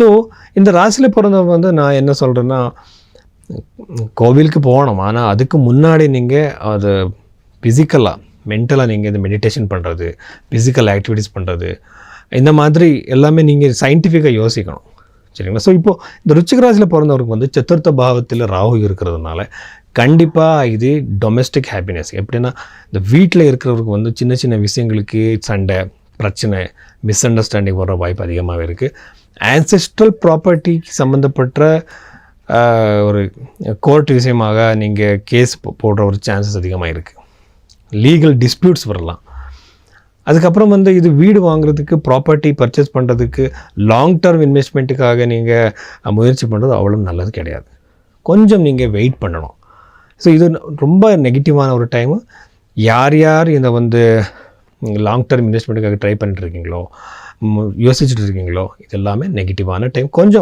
So இந்த ராசியில் பிறந்தவங்க வந்து நான் என்ன சொல்கிறேன்னா கோவிலுக்கு போகணும். ஆனால் அதுக்கு முன்னாடி நீங்கள் அது ஃபிசிக்கலாக மென்டலாக நீங்கள் இந்த மெடிடேஷன் பண்ணுறது ஃபிசிக்கல் ஆக்டிவிட்டீஸ் பண்ணுறது இந்த மாதிரி எல்லாமே நீங்கள் சயின்டிஃபிக்காக யோசிக்கணும். சரிங்களா? ஸோ இப்போது இந்த ருச்சிக ராசியில் பிறந்தவருக்கு வந்து சத்துர்த்த பாவத்தில் ராகு இருக்கிறதுனால கண்டிப்பாக இது டொமெஸ்டிக் ஹாப்பினஸ் எப்படின்னா இந்த வீட்டில் இருக்கிறவருக்கு வந்து சின்ன சின்ன விஷயங்களுக்கு சண்டை பிரச்சனை மிஸ் அண்டர்ஸ்டாண்டிங் வர வாய்ப்பு அதிகமாகவே இருக்குது ஆன்செஸ்ட்ரல் ப்ராப்பர்ட்டிக்கு சம்மந்தப்பட்ட ஒரு கோர்ட் விஷயமாக நீங்கள் கேஸ் போடுற ஒரு சான்சஸ் அதிகமாக இருக்குது லீகல் டிஸ்பியூட்ஸ் வரலாம். அதுக்கப்புறம் வந்து இது வீடு வாங்குறதுக்கு ப்ராப்பர்ட்டி பர்ச்சேஸ் பண்ணுறதுக்கு லாங் டர்ம் இன்வெஸ்ட்மெண்ட்டுக்காக நீங்கள் முயற்சி பண்ணுறது அவ்வளோ நல்லது கிடையாது. கொஞ்சம் நீங்கள் வெயிட் பண்ணணும். ஸோ இது ரொம்ப நெகட்டிவான ஒரு டைமு யார் யார் இதை வந்து லாங் டர்ம் இன்வெஸ்ட்மெண்ட்டுக்காக ட்ரை பண்ணிட்டு இருக்கீங்களோ யோசிச்சுட்டு இருக்கீங்களோ இது எல்லாமே நெகட்டிவான டைம் கொஞ்சம்